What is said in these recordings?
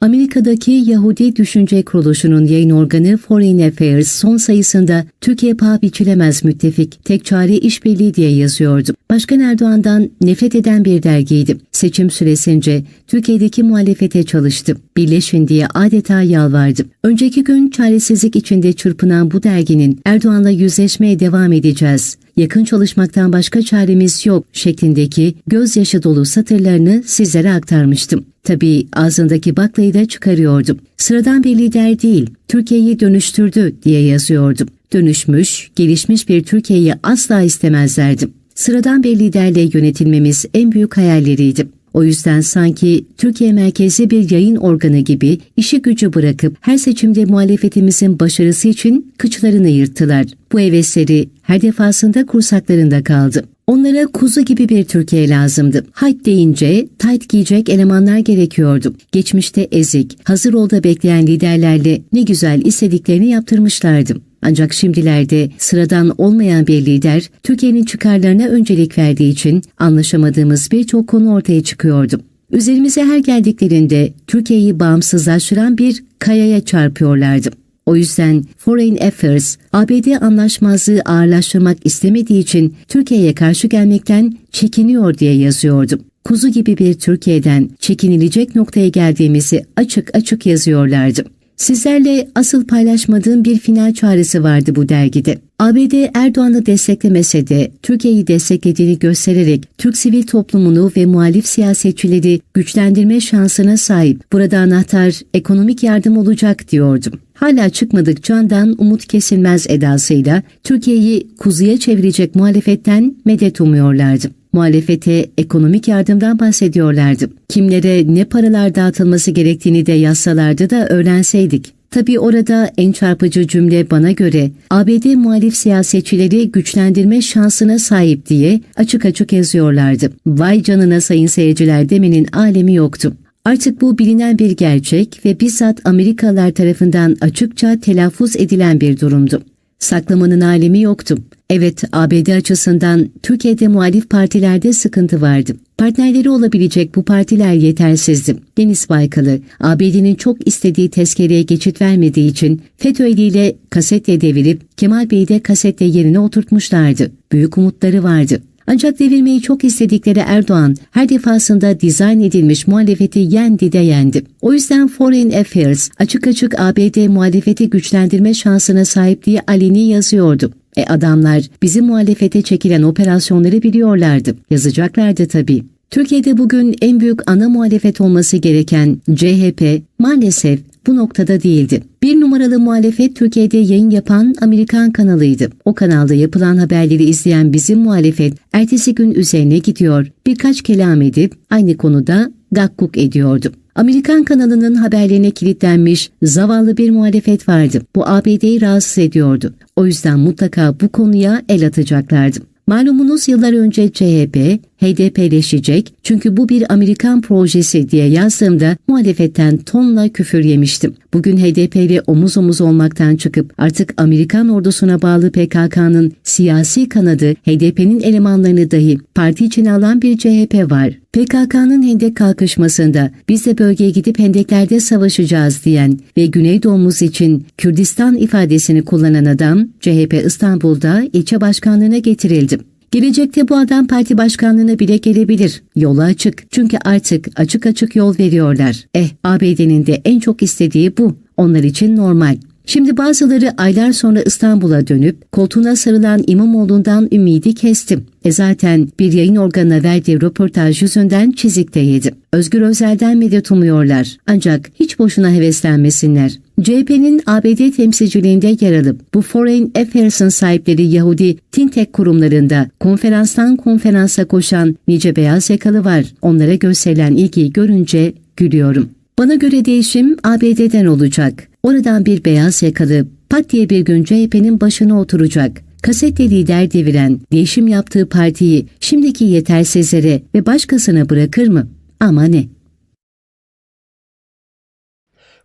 Amerika'daki Yahudi Düşünce Kuruluşu'nun yayın organı Foreign Affairs son sayısında Türkiye paha biçilemez müttefik, tek çare işbirliği diye yazıyordu. Başkan Erdoğan'dan nefret eden bir dergiydi. Seçim süresince Türkiye'deki muhalefete çalıştı. Birleşin diye adeta yalvardı. Önceki gün çaresizlik içinde çırpınan bu derginin Erdoğan'la yüzleşmeye devam edeceğiz. Yakın çalışmaktan başka çaremiz yok şeklindeki gözyaşı dolu satırlarını sizlere aktarmıştım. Tabii ağzındaki baklayı da çıkarıyordum. Sıradan bir lider değil, Türkiye'yi dönüştürdü diye yazıyordum. Dönüşmüş, gelişmiş bir Türkiye'yi asla istemezlerdim. Sıradan bir liderle yönetilmemiz en büyük hayalleriydi. O yüzden sanki Türkiye merkezi bir yayın organı gibi işi gücü bırakıp her seçimde muhalefetimizin başarısı için kıçlarını yırttılar. Bu hevesleri her defasında kursaklarında kaldı. Onlara kuzu gibi bir Türkiye lazımdı. Hayt deyince tayt giyecek elemanlar gerekiyordu. Geçmişte ezik, hazır olda bekleyen liderlerle ne güzel istediklerini yaptırmışlardı. Ancak şimdilerde sıradan olmayan bir lider Türkiye'nin çıkarlarına öncelik verdiği için anlaşamadığımız birçok konu ortaya çıkıyordu. Üzerimize her geldiklerinde Türkiye'yi bağımsızlaştıran bir kayaya çarpıyorlardı. O yüzden Foreign Affairs, ABD anlaşmazlığı ağırlaştırmak istemediği için Türkiye'ye karşı gelmekten çekiniyor diye yazıyordu. Kuzu gibi bir Türkiye'den çekinilecek noktaya geldiğimizi açık açık yazıyorlardı. Sizlerle asıl paylaşmadığım bir final çağrısı vardı bu dergide. ABD Erdoğan'ı desteklemese de Türkiye'yi desteklediğini göstererek Türk sivil toplumunu ve muhalif siyasetçileri güçlendirme şansına sahip. Burada anahtar ekonomik yardım olacak diyordum. Hala çıkmadık candan umut kesilmez edasıyla Türkiye'yi kuzuya çevirecek muhalefetten medet umuyorlardı. Muhalefete ekonomik yardımdan bahsediyorlardı. Kimlere ne paralar dağıtılması gerektiğini de yazsalardı da öğrenseydik. Tabi orada en çarpıcı cümle bana göre ABD muhalif siyasetçileri güçlendirme şansına sahip diye açık açık yazıyorlardı. Vay canına sayın seyirciler demenin alemi yoktu. Artık bu bilinen bir gerçek ve bizzat Amerikalılar tarafından açıkça telaffuz edilen bir durumdu. Saklamanın alemi yoktu. Evet ABD açısından Türkiye'de muhalif partilerde sıkıntı vardı. Partnerleri olabilecek bu partiler yetersizdi. Deniz Baykal'ı ABD'nin çok istediği tezkereye geçit vermediği için FETÖ eliyle kasetle devirip Kemal Bey'i de kasetle yerine oturtmuşlardı. Büyük umutları vardı. Ancak devirmeyi çok istedikleri Erdoğan her defasında dizayn edilmiş muhalefeti yendi de yendi. O yüzden Foreign Affairs açık açık ABD muhalefeti güçlendirme şansına sahip diye aleni yazıyordu. E adamlar bizim muhalefete çekilen operasyonları biliyorlardı. Yazacaklardı tabii. Türkiye'de bugün en büyük ana muhalefet olması gereken CHP maalesef bu noktada değildi. Bir numaralı muhalefet Türkiye'de yayın yapan Amerikan kanalıydı. O kanalda yapılan haberleri izleyen bizim muhalefet ertesi gün üzerine gidiyor, birkaç kelam edip aynı konuda gakkuk ediyordu. Amerikan kanalının haberlerine kilitlenmiş zavallı bir muhalefet vardı. Bu ABD'yi rahatsız ediyordu. O yüzden mutlaka bu konuya el atacaklardı. Malumunuz yıllar önce CHP, HDP'leşecek çünkü bu bir Amerikan projesi diye yazdığımda muhalefetten tonla küfür yemiştim. Bugün HDP ile omuz omuz olmaktan çıkıp artık Amerikan ordusuna bağlı PKK'nın siyasi kanadı HDP'nin elemanlarını dahi parti içine alan bir CHP var. PKK'nın hendek kalkışmasında biz de bölgeye gidip hendeklerde savaşacağız diyen ve Güneydoğumuz için Kürdistan ifadesini kullanan adam CHP İstanbul'da ilçe başkanlığına getirildi. Gelecekte bu adam parti başkanlığına bile gelebilir. Yolu açık. Çünkü artık açık açık yol veriyorlar. Eh ABD'nin de en çok istediği bu. Onlar için normal. Şimdi bazıları aylar sonra İstanbul'a dönüp koltuğuna sarılan İmamoğlu'ndan ümidi kestim. E zaten bir yayın organına verdiği röportaj yüzünden çizik de yedi. Özgür Özel'den medet umuyorlar. Ancak hiç boşuna heveslenmesinler. CHP'nin ABD temsilciliğinde yer alıp bu Foreign Affairs'ın sahipleri Yahudi Tintek kurumlarında konferanstan konferansa koşan nice beyaz yakalı var. Onlara gösterilen ilgiyi görünce gülüyorum. Bana göre değişim ABD'den olacak. Oradan bir beyaz yakalı pat diye bir gün CHP'nin başına oturacak. Kasetle lider deviren, değişim yaptığı partiyi şimdiki yetersizlere ve başkasına bırakır mı? Ama ne?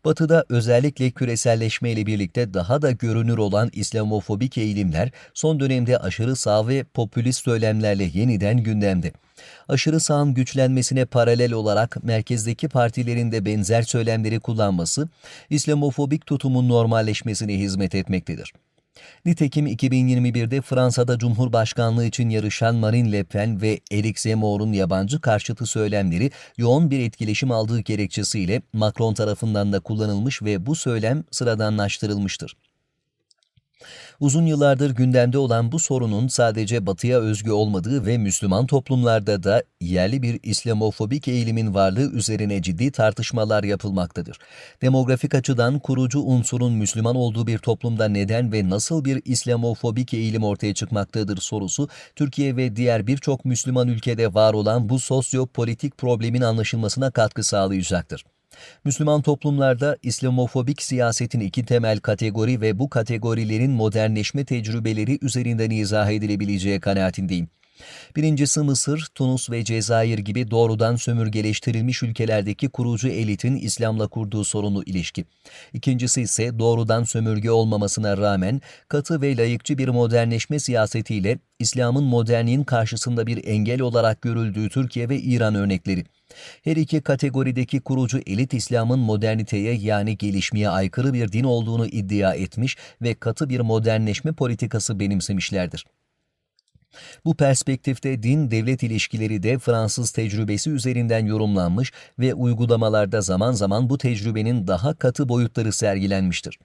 Batı'da özellikle küreselleşme ile birlikte daha da görünür olan İslamofobik eğilimler son dönemde aşırı sağ ve popülist söylemlerle yeniden gündemde. Aşırı sağın güçlenmesine paralel olarak merkezdeki partilerin de benzer söylemleri kullanması, İslamofobik tutumun normalleşmesine hizmet etmektedir. Nitekim 2021'de Fransa'da Cumhurbaşkanlığı için yarışan Marine Le Pen ve Eric Zemmour'un yabancı karşıtı söylemleri yoğun bir etkileşim aldığı gerekçesiyle Macron tarafından da kullanılmış ve bu söylem sıradanlaştırılmıştır. Uzun yıllardır gündemde olan bu sorunun sadece batıya özgü olmadığı ve Müslüman toplumlarda da yerli bir İslamofobik eğilimin varlığı üzerine ciddi tartışmalar yapılmaktadır. Demografik açıdan kurucu unsurun Müslüman olduğu bir toplumda neden ve nasıl bir İslamofobik eğilim ortaya çıkmaktadır sorusu, Türkiye ve diğer birçok Müslüman ülkede var olan bu sosyopolitik problemin anlaşılmasına katkı sağlayacaktır. Müslüman toplumlarda İslamofobik siyasetin iki temel kategori ve bu kategorilerin modernleşme tecrübeleri üzerinden izah edilebileceği kanaatindeyim. Birincisi Mısır, Tunus ve Cezayir gibi doğrudan sömürgeleştirilmiş ülkelerdeki kurucu elitin İslam'la kurduğu sorunlu ilişki. İkincisi ise doğrudan sömürge olmamasına rağmen katı ve layıkçı bir modernleşme siyasetiyle İslam'ın modernliğin karşısında bir engel olarak görüldüğü Türkiye ve İran örnekleri. Her iki kategorideki kurucu elit İslam'ın moderniteye yani gelişmeye aykırı bir din olduğunu iddia etmiş ve katı bir modernleşme politikası benimsemişlerdir. Bu perspektifte din-devlet ilişkileri de Fransız tecrübesi üzerinden yorumlanmış ve uygulamalarda zaman zaman bu tecrübenin daha katı boyutları sergilenmiştir.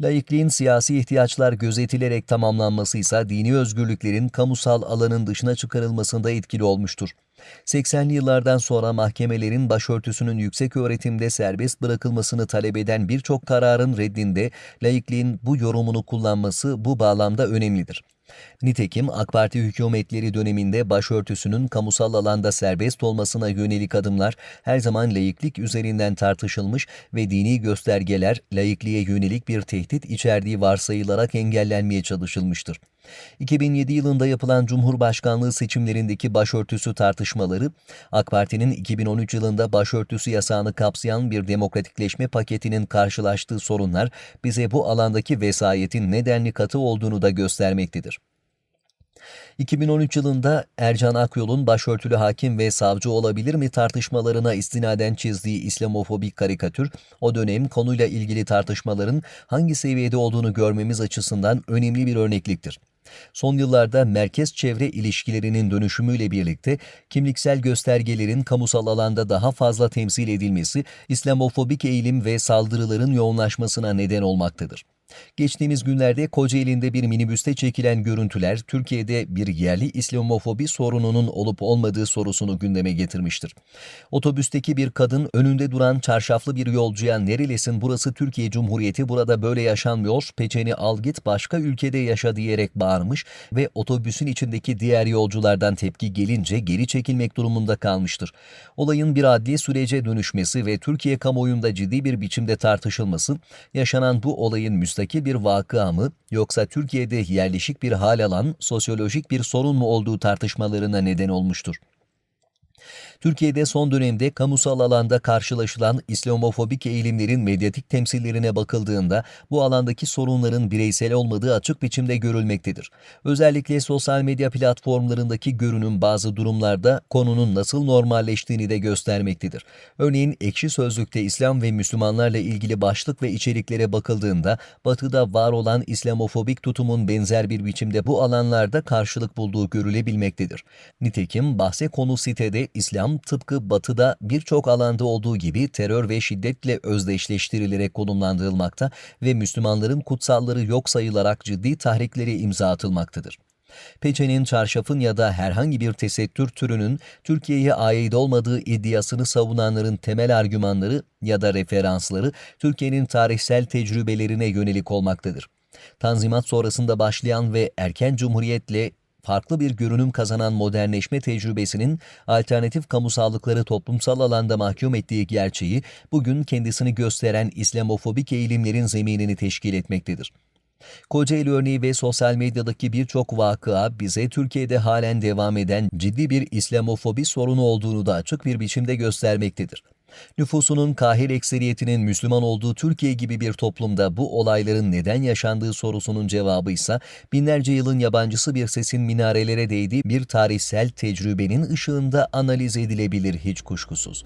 Laikliğin siyasi ihtiyaçlar gözetilerek tamamlanması ise dini özgürlüklerin kamusal alanın dışına çıkarılmasında etkili olmuştur. 80'li yıllardan sonra mahkemelerin başörtüsünün yüksek öğretimde serbest bırakılmasını talep eden birçok kararın reddinde laikliğin bu yorumunu kullanması bu bağlamda önemlidir. Nitekim AK Parti hükümetleri döneminde başörtüsünün kamusal alanda serbest olmasına yönelik adımlar her zaman laiklik üzerinden tartışılmış ve dini göstergeler laikliğe yönelik bir tehdit içerdiği varsayılarak engellenmeye çalışılmıştır. 2007 yılında yapılan Cumhurbaşkanlığı seçimlerindeki başörtüsü tartışmaları, AK Parti'nin 2013 yılında başörtüsü yasağını kapsayan bir demokratikleşme paketinin karşılaştığı sorunlar bize bu alandaki vesayetin nedenli katı olduğunu da göstermektedir. 2013 yılında Ercan Akyol'un başörtülü hakim ve savcı olabilir mi tartışmalarına istinaden çizdiği İslamofobik karikatür, o dönem konuyla ilgili tartışmaların hangi seviyede olduğunu görmemiz açısından önemli bir örnekliktir. Son yıllarda merkez çevre ilişkilerinin dönüşümüyle birlikte kimliksel göstergelerin kamusal alanda daha fazla temsil edilmesi, İslamofobik eğilim ve saldırıların yoğunlaşmasına neden olmaktadır. Geçtiğimiz günlerde Kocaeli'nde bir minibüste çekilen görüntüler Türkiye'de bir yerli İslamofobi sorununun olup olmadığı sorusunu gündeme getirmiştir. Otobüsteki bir kadın önünde duran çarşaflı bir yolcuya nerelisin burası Türkiye Cumhuriyeti burada böyle yaşanmıyor peçeni al git başka ülkede yaşa diyerek bağırmış ve otobüsün içindeki diğer yolculardan tepki gelince geri çekilmek durumunda kalmıştır. Olayın bir adli sürece dönüşmesi ve Türkiye kamuoyunda ciddi bir biçimde tartışılması yaşanan bu olayın müstakil bir vakıa mı yoksa Türkiye'de yerleşik bir hal alan sosyolojik bir sorun mu olduğu tartışmalarına neden olmuştur. Türkiye'de son dönemde kamusal alanda karşılaşılan İslamofobik eğilimlerin medyatik temsillerine bakıldığında bu alandaki sorunların bireysel olmadığı açık biçimde görülmektedir. Özellikle sosyal medya platformlarındaki görünüm bazı durumlarda konunun nasıl normalleştiğini de göstermektedir. Örneğin Ekşi Sözlük'te İslam ve Müslümanlarla ilgili başlık ve içeriklere bakıldığında batıda var olan İslamofobik tutumun benzer bir biçimde bu alanlarda karşılık bulduğu görülebilmektedir. Nitekim bahse konu sitede İslam tıpkı batıda birçok alanda olduğu gibi terör ve şiddetle özdeşleştirilerek konumlandırılmakta ve Müslümanların kutsalları yok sayılarak ciddi tahriklere imza atılmaktadır. Peçenin, çarşafın ya da herhangi bir tesettür türünün Türkiye'ye ait olmadığı iddiasını savunanların temel argümanları ya da referansları Türkiye'nin tarihsel tecrübelerine yönelik olmaktadır. Tanzimat sonrasında başlayan ve erken cumhuriyetle farklı bir görünüm kazanan modernleşme tecrübesinin alternatif kamusallıkları toplumsal alanda mahkum ettiği gerçeği bugün kendisini gösteren İslamofobik eğilimlerin zeminini teşkil etmektedir. Kocaeli örneği ve sosyal medyadaki birçok vakıa bize Türkiye'de halen devam eden ciddi bir İslamofobi sorunu olduğunu da açık bir biçimde göstermektedir. Nüfusunun kahir ekseriyetinin Müslüman olduğu Türkiye gibi bir toplumda bu olayların neden yaşandığı sorusunun cevabı ise binlerce yılın yabancısı bir sesin minarelere değdiği bir tarihsel tecrübenin ışığında analiz edilebilir hiç kuşkusuz.